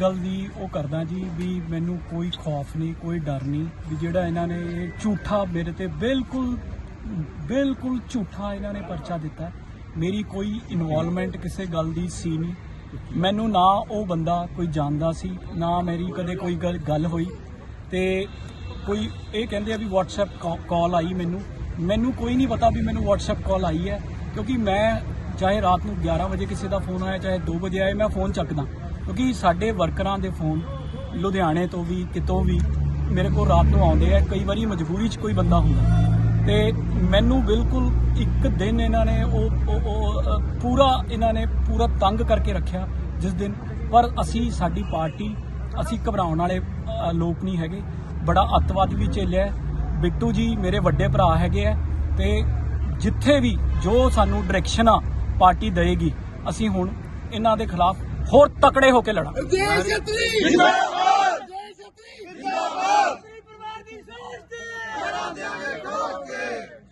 ਗੱਲ ਦੀ ਉਹ ਕਰਦਾ ਜੀ ਵੀ ਮੈਨੂੰ ਕੋਈ ਖੌਫ ਨਹੀਂ, ਕੋਈ ਡਰ ਨਹੀਂ ਵੀ ਜਿਹੜਾ ਇਹਨਾਂ ਨੇ ਇਹ ਝੂਠਾ ਮੇਰੇ ਤੇ ਬਿਲਕੁਲ ਬਿਲਕੁਲ ਝੂਠਾ ਇਹਨਾਂ ਨੇ ਪਰਚਾ ਦਿੱਤਾ। ਮੇਰੀ ਕੋਈ ਇਨਵੋਲਵਮੈਂਟ ਕਿਸੇ ਗੱਲ ਦੀ ਸੀ ਨਹੀਂ। ਮੈਨੂੰ ਨਾ ਉਹ ਬੰਦਾ ਕੋਈ ਜਾਣਦਾ ਸੀ, ਨਾ ਮੇਰੀ ਕਦੇ ਕੋਈ ਗੱਲ- ਗੱਲ ਹੋਈ। ਤੇ ਕੋਈ ਇਹ ਕਹਿੰਦੇ ਆ ਵੀ WhatsApp ਕਾਲ ਆਈ ਮੈਨੂੰ। ਮੈਨੂੰ ਕੋਈ ਨਹੀਂ ਪਤਾ ਵੀ ਮੈਨੂੰ WhatsApp ਕਾਲ ਆਈ ਹੈ, ਕਿਉਂਕਿ ਮੈਂ ਚਾਹੇ ਰਾਤ ਨੂੰ 11 ਵਜੇ ਕਿਸੇ ਦਾ ਫੋਨ ਆਇਆ, ਚਾਹੇ 2 ਵਜੇ ਆਏ ਮੈਂ ਫੋਨ ਚੱਕਦਾ। ਕਿਉਂਕਿ ਸਾਡੇ ਵਰਕਰਾਂ ਦੇ ਫੋਨ ਲੁਧਿਆਣੇ ਤੋਂ ਵੀ, ਕਿਤੋਂ ਵੀ ਮੇਰੇ ਕੋਲ ਰਾਤ ਨੂੰ ਆਉਂਦੇ ਆ, ਕਈ ਵਾਰੀ ਮਜਬੂਰੀ 'ਚ ਕੋਈ ਬੰਦਾ ਹੁੰਦਾ। ਤੇ ਮੈਨੂੰ ਬਿਲਕੁਲ ਇੱਕ ਦਿਨ ਇਹਨਾਂ ਨੇ ਉਹ, ਉਹ- ਪੂਰਾ ਇਹਨਾਂ ਨੇ ਪੂਰਾ ਤੰਗ ਕਰਕੇ ਰੱਖਿਆ ਜਿਸ ਦਿਨ। ਪਰ ਅਸੀਂ, ਸਾਡੀ ਪਾਰਟੀ, ਅਸੀਂ ਘਬਰਾਉਣ ਵਾਲੇ ਲੋਕ ਨਹੀਂ ਹੈਗੇ। ਬੜਾ ਅੱਤਵਾਦ ਵੀ ਝੇਲਿਆ ਬਿੱਟੂ ਜੀ ਮੇਰੇ ਵੱਡੇ ਭਰਾ ਹੈਗੇ ਆ ਤੇ ਜਿੱਥੇ ਵੀ ਜੋ ਸਾਨੂੰ ਡਾਇਰੈਕਸ਼ਨ ਆ ਪਾਰਟੀ ਦੇਏਗੀ, ਅਸੀਂ ਹੁਣ ਇਹਨਾਂ ਦੇ ਖਿਲਾਫ ਹੋਰ ਤਕੜੇ ਹੋ ਕੇ ਲੜਾਂਗੇ ਜੈ ਛਤਰੀ ਜਿੰਦਾਬਾਦ ਜੈ ਛਤਰੀ ਜਿੰਦਾਬਾਦ ਪਰਿਵਾਰ ਦੀ ਸੋਚ ਤੇ।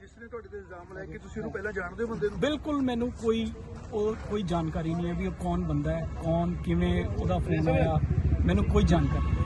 ਜਿਸ ਨੇ ਤੁਹਾਡੇ ਤੇ ਇਲਜ਼ਾਮ ਲਾਇਆ ਕਿ ਤੁਸੀਂ ਉਹਨੂੰ ਪਹਿਲਾਂ ਜਾਣਦੇ ਹੋ ਬੰਦੇ ਨੂੰ? ਬਿਲਕੁਲ ਮੈਨੂੰ ਕੋਈ ਉਹ ਕੋਈ ਜਾਣਕਾਰੀ ਨਹੀਂ ਹੈ ਵੀ ਉਹ ਕੌਣ ਬੰਦਾ ਹੈ ਕੌਣ ਕਿਵੇਂ ਉਹਦਾ ਫੋਨ ਆਇਆ। ਮੈਨੂੰ ਕੋਈ ਜਾਣਕਾਰੀ ਨਹੀਂ